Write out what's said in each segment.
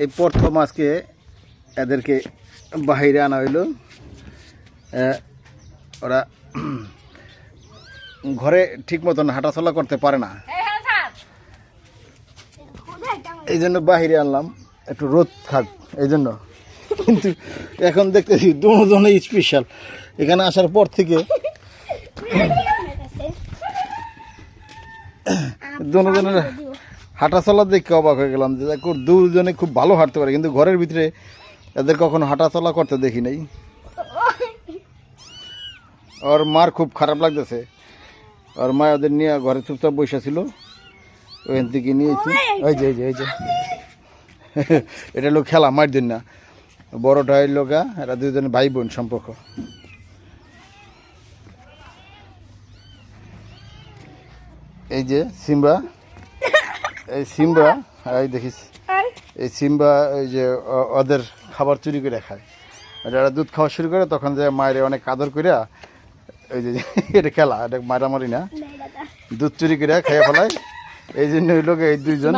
এই প্রথম আজকে এদেরকে বাহিরে আনা হইল। ওরা ঘরে ঠিক মতন হাঁটাচলা করতে পারে না। এই জন্য বাহিরে আনলাম একটু রোদ থাক এই জন্য। কিন্তু এখন দেখতেছি দুজনে স্পেশাল এখানে আসার পর থেকে দুজনের হাঁটাচলা দেখে অবাক হয়ে গেলাম যে দুজনে খুব ভালো হাঁটতে পারে, কিন্তু ঘরের ভিতরে এদের কখনো হাঁটা চলা করতে দেখি নাই। ওর মার খুব খারাপ লাগতেছে। ওর মা ওদের নিয়ে ঘরে চুপচাপ বসে ছিল। থেকে নিয়েছি। ওই যে, এই যে যে। এটা হলো খেলা মার দিন না বড়টা হইল গা এরা দুজনে ভাই বোন সম্পর্ক। এই যে, সিম্বা। এই সিম্বা এই দেখিস। এই। সিম্বা এই যে ও- ওদের খাবার চুরি করে খায়। যারা দুধ খাওয়া শুরু করে তখন যে মায়ের অনেক আদর করে এই যে এটা খেলা এটা মারামারি না। দুধ চুরি করে খেয়ে ফেলায়। এই জন্য ওই লোক এই দুইজন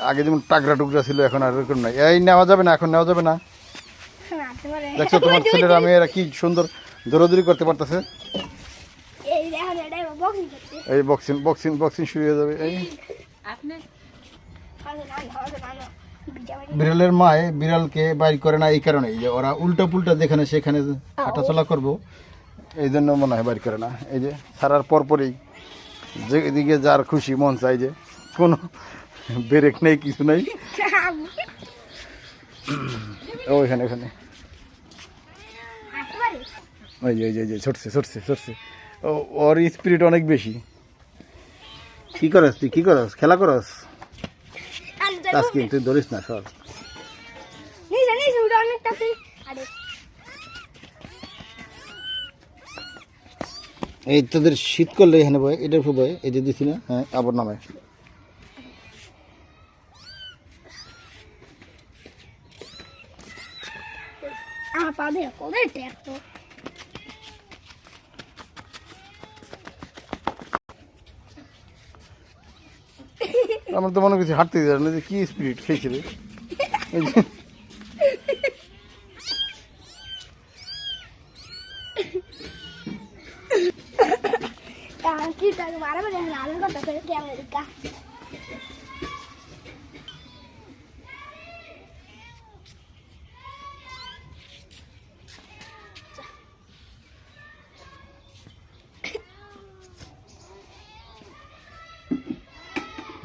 আগে যেমন টাকরা টুকরা ছিল এখন আর এরকম নাই। এই নেওয়া যাবে না এখন নেওয়া যাবে না। দেখছ তোমার ছেলেরা মেয়েরা কি সুন্দর দৌড়াদৌড়ি করতে পারতেছে? এই দেখো এটা বক্সিং করতে। এই বক্সিং বক্সিং বক্সিং শুরু হয়ে যাবে। এই বিড়ালের মায় বিড়ালকে বাইর করে না এই কারণেই যে ওরা উল্টা পুল্টা যেখানে সেখানে হাঁটাচলা করব এই জন্য মনে হয় বাইর করে না। এই যে ছাড়ার পরপরই যেদিকে যার খুশি মন চাই যে কোনো ব্রেক নেই কিছু নেই। ওইখানে হাঁটতে ওই যে ওই যে, ছুটছে ছুটছে ছুটছে। ওর স্পিরিট অনেক বেশি। কি করস তুই? কি করস? খেলা করস? আজকে তুই ধরিস না সর। এই তোদের শীত করলে এখানে বয় এটার উপর বয় এই যে দিছি না হ্যাঁ আবার নামায় আমার পা দিয়ে কোথায় ট্যাপ তো? আমার তো মনে করছি হাঁটতে দিতে না যে কি স্পিরিট খেয়েছে রে? কি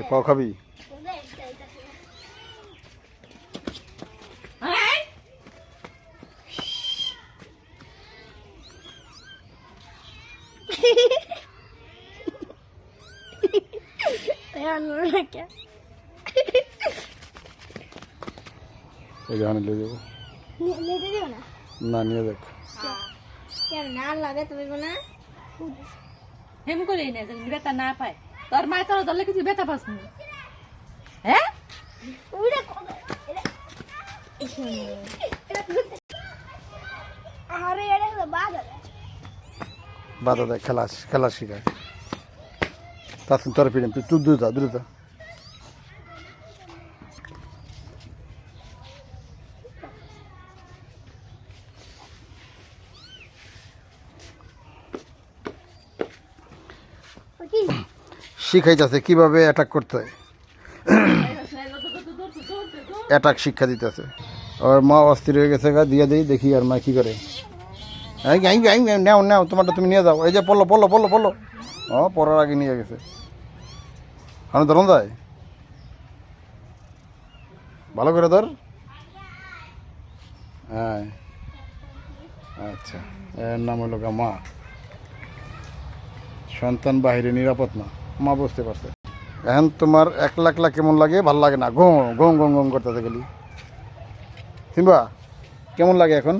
পাও খাবি? এই নিয়ে যাব না? না নিয়ে দেখ। না লাগে তুমি না? হেম করে এনে যেন বেতা না পায়। তোর মায়ের তোর দলে কিছু বেতা পাস নি। হ্যাঁ বাধা দেয় খেলা খেলা শিখায় তার তোর পিড়ে তুই দ্রুত দ্রুত। শিখাইতেছে, কীভাবে অ্যাটাক করতে হয়। অ্যাটাক শিক্ষা দিতেছে। ওর মা অস্থির হয়ে গেছে গা, দিয়ে দিই, দেখি আর মা কি করে। নাও নাও, তোমারটা তুমি নিয়ে যাও। এই যে, পড়ল পড়ল পড়ল পড়ল। ও, পড়ার আগে নিয়ে গেছে। আমি ধরুন যায়। ভালো করে ধর। হ্যাঁ আচ্ছা এর নাম হলো গা মা। সন্তান বাহিরে নিরাপদ না। মা বুঝতে পারছে। এখন তোমার এক লাখ লাখ কেমন লাগে? ভালো লাগে না। গো, গং গং গং করতে গেলি। সিম্বা, কেমন লাগে এখন?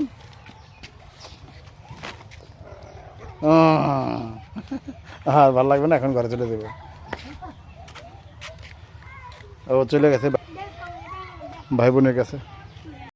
হ্যাঁ ভালো লাগবে না? এখন ঘরে চলে যাবে। ও চলে গেছে। ভাই বোনের কাছে।